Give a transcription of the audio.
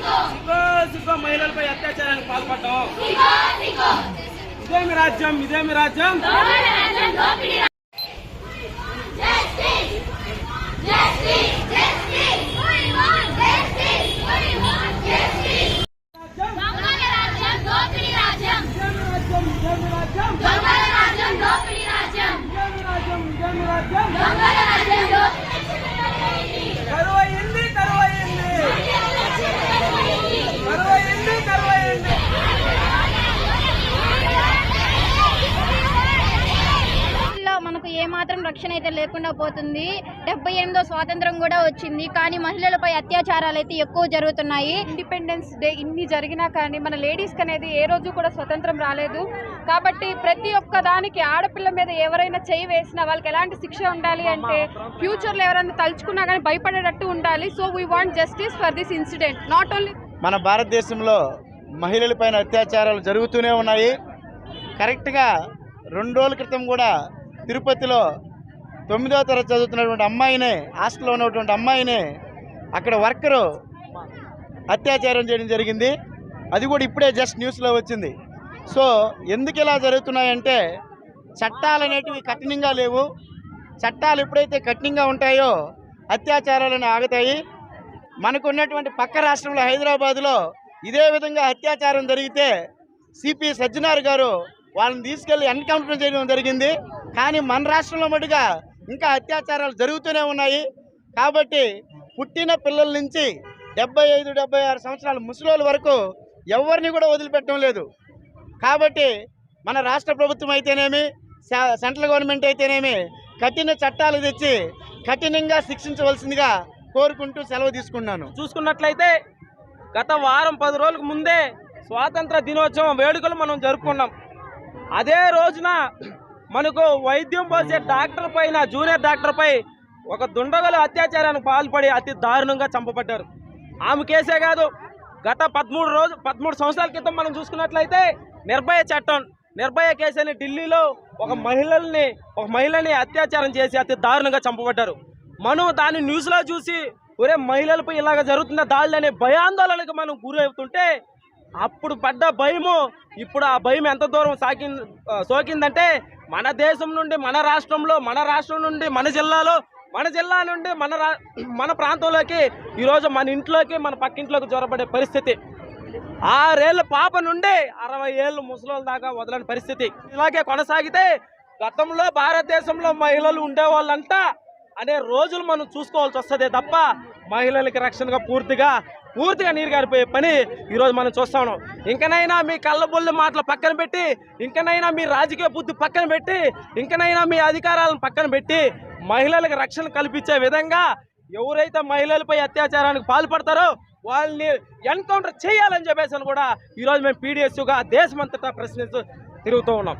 సిగ్గో. సిగ్గో మహిళలపై అత్యాచారానికి పాల్పడ్డాం. ఇదేమి రాజ్యం? ఇదేమి రాజ్యం ఇదేమి రాజ్యం ఇదేమి రాజ్యం ఇదేమి రాజ్యం ఇదేమి రాజ్యం కరువయింది కరువయింది కరువయింది కరువయింది లో మనకు ఏమాత్రం రక్షణ అయితే లేకుండా పోతుంది. డెబ్బై ఎనిమిదో స్వాతంత్రం కూడా వచ్చింది. కానీ మహిళలపై అత్యాచారాలు అయితే ఎక్కువ జరుగుతున్నాయి. ఇండిపెండెన్స్ డే ఇన్ని జరిగినా కానీ మన లేడీస్కి అనేది ఏ రోజు కూడా స్వతంత్రం రాలేదు. కాబట్టి ప్రతి ఒక్క దానికి ఆడపిల్ల మీద ఎవరైనా చేయి వేసినా వాళ్ళకి ఎలాంటి శిక్ష ఉండాలి అంటే ఫ్యూచర్లో ఎవరైనా తలుచుకున్నా కానీ భయపడేటట్టు ఉండాలి. So we want justice for this incident not only మన భారతదేశంలో మహిళలపైన అత్యాచారాలు జరుగుతూనే ఉన్నాయి. కరెక్ట్గా రెండు రోజుల క్రితం కూడా తిరుపతిలో తొమ్మిదో తరగతి చదువుతున్నటువంటి అమ్మాయినే హాస్టల్లో ఉన్నటువంటి అమ్మాయినే అక్కడ వర్కరు అత్యాచారం చేయడం జరిగింది. అది కూడా ఇప్పుడే జస్ట్ న్యూస్లో వచ్చింది. సో ఎందుకు ఇలా జరుగుతున్నాయంటే చట్టాలు అనేటివి కఠినంగా లేవు. చట్టాలు ఎప్పుడైతే కఠినంగా ఉంటాయో అత్యాచారాలను ఆగుతాయి. మనకు ఉన్నటువంటి పక్క రాష్ట్రంలో హైదరాబాద్లో ఇదే విధంగా అత్యాచారం జరిగితే సిపి సజ్జనార్ గారు వాళ్ళని తీసుకెళ్ళి ఎన్కౌంటర్ చేయడం జరిగింది. కానీ మన రాష్ట్రంలో మటుగా ఇంకా అత్యాచారాలు జరుగుతూనే ఉన్నాయి. కాబట్టి పుట్టిన పిల్లల నుంచి డెబ్బై ఐదు డెబ్బై ఆరు సంవత్సరాల ముసలోళ్ళ వరకు ఎవరిని కూడా వదిలిపెట్టడం లేదు. కాబట్టి మన రాష్ట్ర ప్రభుత్వం అయితేనేమి సెంట్రల్ గవర్నమెంట్ అయితేనేమి కఠిన చట్టాలు తెచ్చి కఠినంగా శిక్షించవలసిందిగా కోరుకుంటూ సెలవు తీసుకున్నాను. చూసుకున్నట్లయితే గత వారం పది రోజులకు ముందే స్వాతంత్ర దినోత్సవం వేడుకలు మనం జరుపుకున్నాం. అదే రోజున మనకు వైద్యం పోసే డాక్టర్ పైన జూనియర్ డాక్టర్ పై ఒక దుండగలు అత్యాచారానికి పాల్పడి అతి దారుణంగా చంపబడ్డారు. ఆమె కేసే కాదు గత పదమూడు రోజు పదమూడు సంవత్సరాల క్రితం మనం చూసుకున్నట్లయితే నిర్భయ చట్టం నిర్భయ కేసు అని ఢిల్లీలో ఒక మహిళల్ని ఒక మహిళని అత్యాచారం చేసి అతి దారుణంగా చంపబడ్డారు. మనం దాన్ని న్యూస్లో చూసి ఒరే మహిళలపై ఇలాగ జరుగుతున్న దాడులు అనే భయాందోళనకు మనం గురవుతుంటే అప్పుడు పడ్డ భయము ఇప్పుడు ఆ భయం ఎంత దూరం సాకి సోకిందంటే మన దేశం నుండి మన రాష్ట్రంలో మన రాష్ట్రం నుండి మన జిల్లాలో మన జిల్లా నుండి మన రా మన ప్రాంతంలోకి ఈరోజు మన ఇంట్లోకి మన పక్కింట్లోకి జ్వరపడే పరిస్థితి. ఆరేళ్ళ పాప నుండి అరవై ఏళ్ళు ముసలోళ్ళ దాకా వదలని పరిస్థితి. ఇలాగే కొనసాగితే గతంలో భారతదేశంలో మహిళలు ఉండేవాళ్ళంతా అనే రోజులు మనం చూసుకోవాల్సి వస్తుంది తప్ప మహిళలకి రక్షణగా పూర్తిగా పూర్తిగా నీరు గారిపోయే పని ఈరోజు మనం చూస్తా ఉన్నాం. ఇంకనైనా మీ కళ్ళబొల్లి మాటలు పక్కన పెట్టి ఇంకనైనా మీ రాజకీయ బుద్ధి పక్కన పెట్టి ఇంకనైనా మీ అధికారాలను పక్కన పెట్టి మహిళలకు రక్షణ కల్పించే విధంగా ఎవరైతే మహిళలపై అత్యాచారానికి పాల్పడతారో వాళ్ళని ఎన్కౌంటర్ చేయాలని చెప్పేసి అని కూడా ఈరోజు మేము పీడిఎస్గా దేశమంతటా ప్రశ్నిస్తూ తిరుగుతూ ఉన్నాం.